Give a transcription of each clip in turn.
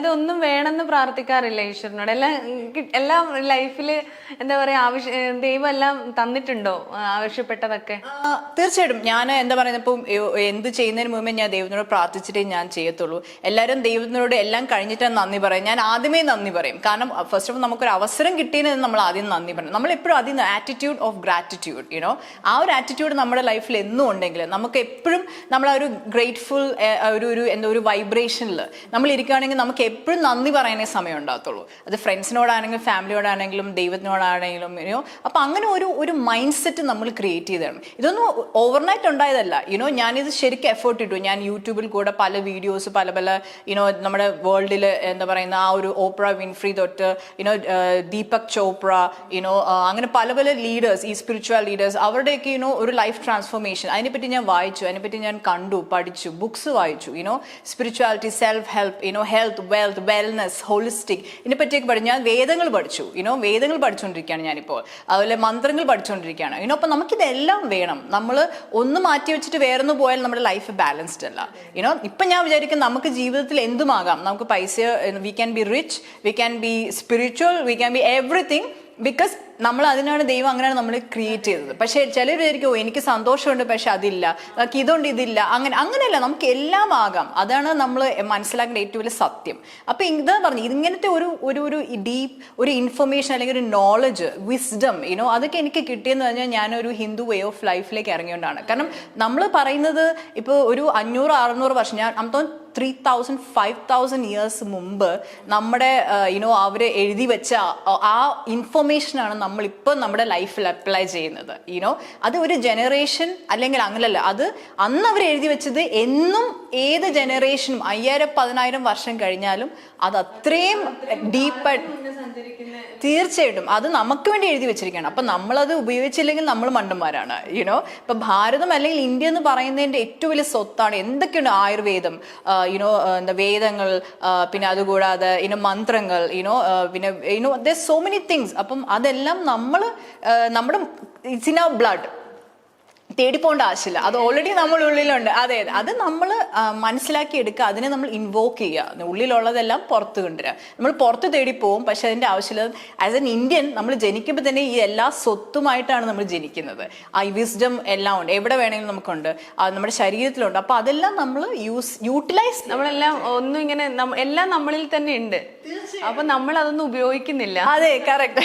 അതൊന്നും വേണമെന്ന് പ്രാർത്ഥിക്കാറില്ല ഈശ്വരനോട്. എല്ലാം എല്ലാം ലൈഫിൽ എന്താ പറയാ ആവശ്യ ദൈവം എല്ലാം തന്നിട്ടുണ്ടോ ആവശ്യപ്പെട്ടതൊക്കെ? തീർച്ചയായിട്ടും. ഞാൻ എന്താ പറയുന്നത് ഇപ്പം എന്ത് ചെയ്യുന്നതിന് മുമ്പേ ഞാൻ ദൈവത്തിനോട് പ്രാർത്ഥിച്ചിട്ടേ ഞാൻ ചെയ്യത്തുള്ളൂ. എല്ലാവരും ദൈവത്തിനോട് എല്ലാം കഴിഞ്ഞിട്ട് നന്ദി പറയും. ഞാൻ ആദ്യമേ നന്ദി പറയും. കാരണം ഫസ്റ്റ് ഓഫ് ഓൾ നമുക്കൊരു അവസരം കിട്ടിയതിന് നമ്മൾ ആദ്യം നന്ദി പറയും നമ്മൾ എപ്പോഴും ആദ്യം ആറ്റിറ്റ്യൂഡ് ഓഫ് ഗ്രാറ്റിറ്റ്യൂഡ് യുനോ ആ ഒരു ആറ്റിറ്റ്യൂഡ് നമ്മുടെ ലൈഫിൽ എന്നും ഉണ്ടെങ്കിൽ നമുക്ക് എപ്പോഴും നമ്മൾ ആ ഒരു ഗ്രേറ്റ്ഫുൾ ഒരു ഒരു എന്തോ ഒരു വൈബ്രേഷനിൽ നമ്മൾ ഇരിക്കുകയാണെങ്കിൽ നമുക്ക് എപ്പോഴും നന്ദി പറയാനേ സമയം ഉണ്ടാകത്തുള്ളൂ. അത് ഫ്രണ്ട്സിനോടാണെങ്കിലും ഫാമിലിയോടാണെങ്കിലും ദൈവത്തിനോടാണെങ്കിലും യുനോ അപ്പം അങ്ങനെ ഒരു ഒരു മൈൻഡ് സെറ്റ് നമ്മൾ ക്രിയേറ്റ് ചെയ്തതാണ്. ഇതൊന്നും ഓവർനൈറ്റ് ഉണ്ടായതല്ല. യുനോ ഞാനിത് ശരിക്കും എഫേർട്ട് ഇട്ടു. ഞാൻ യൂട്യൂബിൽ കൂടെ പല വീഡിയോസ് പല പല യുനോ നമ്മുടെ വേൾഡിൽ എന്താ പറയുന്ന ആ ഒരു ഓപ്ര വിൻഫ്രി തൊട്ട് you know Deepak Chopra you know അങ്ങനെ പല പല ലീഡേഴ്സ് ഈ സ്പിരിച്വൽ ലീഡേഴ്സ് അവരുടെയൊക്കെ യുനോ ഒരു ലൈഫ് ട്രാൻസ്ഫോർമേഷൻ അതിനെപ്പറ്റി ഞാൻ വായിച്ചു അതിനെപ്പറ്റി ഞാൻ കണ്ടു പഠിച്ചു ബുക്സ് വായിച്ചു you know spirituality self help you know health wealth wellness holistic ഇതിനെപ്പറ്റിയൊക്കെ പഠിച്ചു. ഞാൻ വേദങ്ങൾ പഠിച്ചു. ഇനോ വേദങ്ങൾ പഠിച്ചുകൊണ്ടിരിക്കുകയാണ് ഞാനിപ്പോൾ. അതുപോലെ മന്ത്രങ്ങൾ പഠിച്ചുകൊണ്ടിരിക്കുകയാണ്. ഇനോ അപ്പം നമുക്കിതെല്ലാം വേണം. നമ്മൾ ഒന്ന് മാറ്റി വെച്ചിട്ട് വേറൊന്ന് പോയാൽ നമ്മുടെ ലൈഫ് ബാലൻസ്ഡ് അല്ല. ഇനോ ഇപ്പം ഞാൻ വിചാരിക്കും നമുക്ക് ജീവിതത്തിൽ എന്തുമാകാം? നമുക്ക് പൈസ we can be rich we can be spiritual we can be everything because നമ്മൾ അതിനാണ് ദൈവം അങ്ങനെയാണ് നമ്മൾ ക്രിയേറ്റ് ചെയ്തത്. പക്ഷേ ചിലർ വിചാരിക്കും "ഓ, എനിക്ക് സന്തോഷമുണ്ട് പക്ഷെ അതില്ല. നമുക്ക് ഇതുകൊണ്ട് ഇതില്ല. അങ്ങനെ അങ്ങനെയല്ല നമുക്ക് എല്ലാം ആകാം. അതാണ് നമ്മൾ മനസ്സിലാക്കേണ്ട ഏറ്റവും വലിയ സത്യം. അപ്പൊ ഇതാ പറഞ്ഞു ഇങ്ങനത്തെ ഒരു ഒരു ഒരു ഡീപ്പ് ഒരു ഇൻഫർമേഷൻ അല്ലെങ്കിൽ ഒരു നോളജ് വിസ്ഡം യുനോ അതൊക്കെ എനിക്ക് കിട്ടിയെന്ന് പറഞ്ഞാൽ ഞാനൊരു ഹിന്ദു വേ ഓഫ് ലൈഫിലേക്ക് ഇറങ്ങിയോണ്ടാണ്. കാരണം നമ്മൾ പറയുന്നത് ഇപ്പോൾ ഒരു അഞ്ഞൂറ് അറുന്നൂറ് വർഷം ഞാൻ അമ്മ three thousand five thousand years മുമ്പ് നമ്മുടെ യുനോ അവർ എഴുതി വെച്ച ആ ഇൻഫർമേഷനാണ് നമ്മളിപ്പോൾ നമ്മുടെ ലൈഫിൽ അപ്ലൈ ചെയ്യുന്നത്. യുനോ അത് ഒരു ജനറേഷൻ അല്ലെങ്കിൽ അങ്ങനല്ല അത് അന്ന് അവർ എഴുതി വെച്ചത് എന്നും ഏത് ജനറേഷനും അയ്യായിരം പതിനായിരം വർഷം കഴിഞ്ഞാലും അത് അത്രയും ഡീപ്പായിട്ട് തീർച്ചയായിട്ടും അത് നമുക്ക് വേണ്ടി എഴുതി വെച്ചിരിക്കുകയാണ്. അപ്പം നമ്മളത് ഉപയോഗിച്ചില്ലെങ്കിൽ നമ്മൾ മണ്ടന്മാരാണ്. യുനോ ഇപ്പൊ ഭാരതം അല്ലെങ്കിൽ ഇന്ത്യ എന്ന് പറയുന്നതിന്റെ ഏറ്റവും വലിയ സ്വത്താണ് എന്തൊക്കെയുണ്ട്? ആയുർവേദം യുനോ എന്താ വേദങ്ങൾ പിന്നെ അതുകൂടാതെ ഇനോ മന്ത്രങ്ങൾ യുനോ പിന്നെ you know the so many things അപ്പം അതെല്ലാം നമ്മൾ നമ്മുടെ ഇറ്റ്സ് ഇൻ അവർ ബ്ലഡ് തേടിപ്പോണ്ട ആവശ്യമില്ല. അത് ഓൾറെഡി നമ്മൾ ഉള്ളിലുണ്ട്. അതെ അതെ അത് നമ്മൾ മനസ്സിലാക്കി എടുക്കുക. അതിനെ നമ്മൾ ഇൻവോക്ക് ചെയ്യുക. ഉള്ളിലുള്ളതെല്ലാം പുറത്ത് കൊണ്ടുവരിക. നമ്മൾ പുറത്ത് തേടി പോവും പക്ഷെ അതിന്റെ ആവശ്യമില്ല. ആസ് എൻ ഇന്ത്യൻ നമ്മൾ ജനിക്കുമ്പോൾ തന്നെ ഈ എല്ലാ സ്വത്തുമായിട്ടാണ് നമ്മൾ ജനിക്കുന്നത്. ആ വിസ്ഡം എല്ലാം ഉണ്ട്. എവിടെ വേണമെങ്കിലും നമുക്കുണ്ട്. നമ്മുടെ ശരീരത്തിലുണ്ട്. അപ്പോൾ അതെല്ലാം നമ്മൾ യൂസ് യൂട്ടിലൈസ് നമ്മളെല്ലാം ഒന്നും ഇങ്ങനെ എല്ലാം നമ്മളിൽ തന്നെ ഉണ്ട്. അപ്പൊ നമ്മൾ അതൊന്നും ഉപയോഗിക്കുന്നില്ല. അതെ കറക്റ്റ്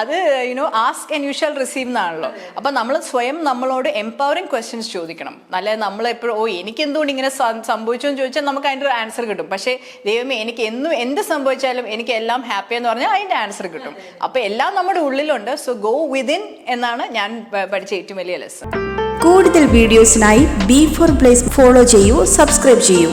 അത് you know ask and you shall receive എന്നാണല്ലോ. അപ്പൊ നമ്മൾ സ്വയം നമ്മളോട് എംപവറിങ് ക്വസ്റ്റ്യൻസ് ചോദിക്കണം. അല്ലെ നമ്മൾ എപ്പോഴും ഓ എനിക്ക് എന്തുകൊണ്ട് ഇങ്ങനെ സംഭവിച്ചു എന്ന് ചോദിച്ചാൽ നമുക്ക് അതിന്റെ ഒരു ആൻസർ കിട്ടും. പക്ഷേ ദൈവമേ എനിക്ക് എന്നും എന്ത് സംഭവിച്ചാലും എനിക്ക് എല്ലാം ഹാപ്പി എന്ന് പറഞ്ഞാൽ അതിന്റെ ആൻസർ കിട്ടും. അപ്പൊ എല്ലാം നമ്മുടെ ഉള്ളിലുണ്ട്. സോ ഗോ വിതിൻ എന്നാണ് ഞാൻ പഠിച്ച ഏറ്റവും വലിയ ലെസ് കൂടുതൽ വീഡിയോസിനായി ബി ഫോർ പ്ലേസ് ഫോളോ ചെയ്യൂ സബ്സ്ക്രൈബ് ചെയ്യൂ.